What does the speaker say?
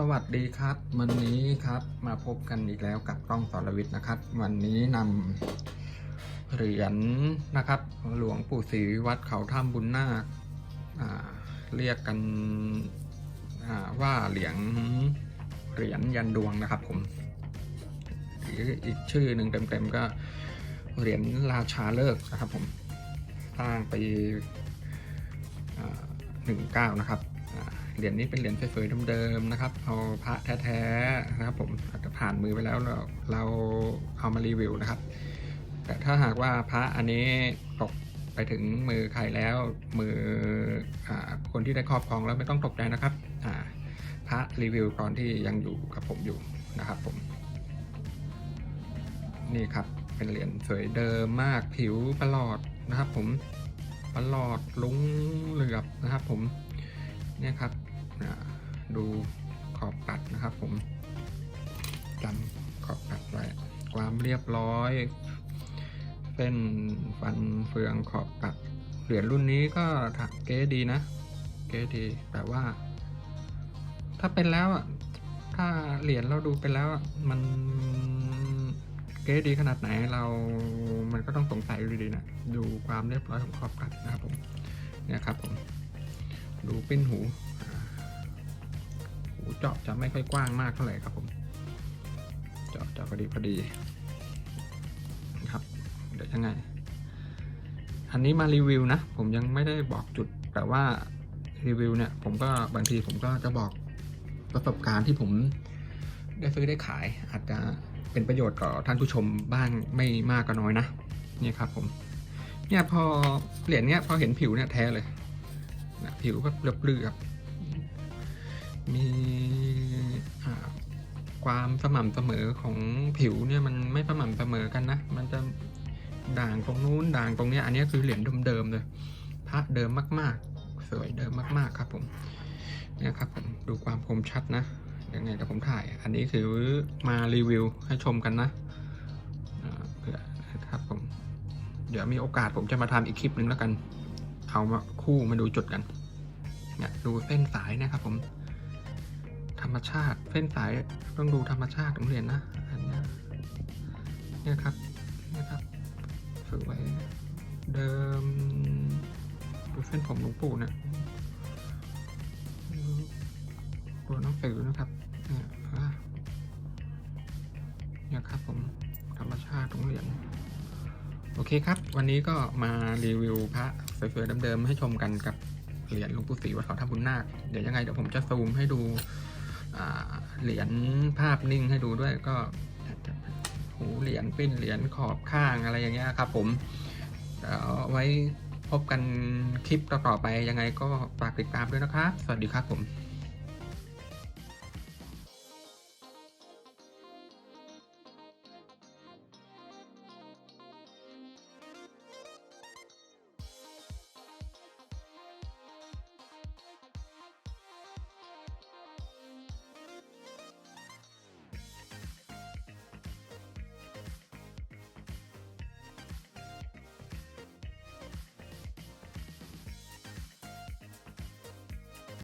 สวัสดีครับ วันนี้ครับมาพบกันอีกแล้วกับกล้องสรวิทย์นะครับ วันนี้นำเหรียญนะครับ หลวงปู่ศรีวัดเขาถ้ำบุญนาคเรียกกันว่าเหรียญเหรียญยันดวงนะครับผมหรืออีกชื่อหนึ่งเต็มๆก็เหรียญราชาเลิกนะครับผมสร้างปีหนึ่งเก้านะครับ เหรียญนี้เป็นเหรียญสวยๆเดิมๆนะครับ เอาพระแท้ๆนะครับผมอาจจะผ่านมือไปแล้วเราเราเอามารีวิวนะครับ แต่ถ้าหากว่าพระอันนี้ตกไปถึงมือใครแล้ว มืออคนที่ได้ครอบครองแล้วไม่ต้องตกใจนะครับพระรีวิวตอนที่ยังอยู่กับผมอยู่นะครับผม นี่ครับเป็นเหรียญสวยเดิมมากผิวประหลอดนะครับผมประหลอดลุ้งเหลือบนะครับผม เนี่ยครับดูขอบปัดนะครับผมจำขอบปัดไว้ความเรียบร้อย เส้นฟันเฟืองขอบปัดเหรียญรุ่นนี้ก็ถักเก๋ดีนะ เก๋ดีแต่ว่า ถ้าเป็นแล้วอะถ้าเหรียญเราดูไปแล้วมันเก๋ดีขนาดไหนเรา มันก็ต้องสงสัยอยู่ดีนะ ดูความเรียบร้อยของขอบกัดนะครับผม เนี่ยครับผม ดูปิ้นหู หูเจาะจะไม่ค่อยกว้างมากเท่าไหร่ครับผม เจาะจะพอดีพอดีนะครับ เดี๋ยวยังไง อันนี้มารีวิวนะ ผมยังไม่ได้บอกจุด แต่ว่ารีวิวเนี่ย ผมก็บางทีผมก็จะบอกประสบการณ์ที่ผมได้ซื้อได้ขาย อาจจะเป็นประโยชน์ต่อท่านผู้ชมบ้างไม่มากก็น้อยนะ นี่ครับผม เนี่ยพอเหรียญเนี่ยพอเห็นผิวเนี่ยแท้เลย นะผิวก็เรียบๆมีความสม่ำเสมอของผิวเนี่ยมันไม่สม่ำเสมอกันนะ มันจะด่างตรงนู้นด่างตรงนี้อันนี้คือเหรียญเดิมๆเลยพระเดิมมากๆ สวยเดิมมากๆครับผมเนี่ยครับผมดูความคมชัดนะยังไงเดี๋ยวผมถ่าย อันนี้คือมารีวิวให้ชมกันนะเผื่อครับผม เดี๋ยวมีโอกาสผมจะมาทำอีกคลิปหนึ่งแล้วกัน เอามาคู่มาดูจุดกันเนี่ยดูเส้นสายนะครับผม ธรรมชาติเส้นสายต้องดูธรรมชาติของเหรียญนะอันนี้เนี่ยครับเนี่ยครับสวยเดิมดูเส้นผมหลวงปู่เนี่ยตัวหนังสือนะครับเนี่ยอะเนี่ยครับผมธรรมชาติของเหรียญ โอเคครับ วันนี้ก็มารีวิวพระสวยๆเดิมๆให้ชมกันกับเหรียญหลวงปู่ศรีวัดเขาถ้ำบุญนาค เดี๋ยวยังไงเดี๋ยวผมจะซูมให้ดูเหรียญภาพนิ่งให้ดูด้วยก็หูเหรียญปิ้นเหรียญขอบข้างอะไรอย่างเงี้ยครับ ผมเอาไว้พบกันคลิปต่อๆไปยังไงก็ฝากติดตามด้วยนะครับ สวัสดีครับผม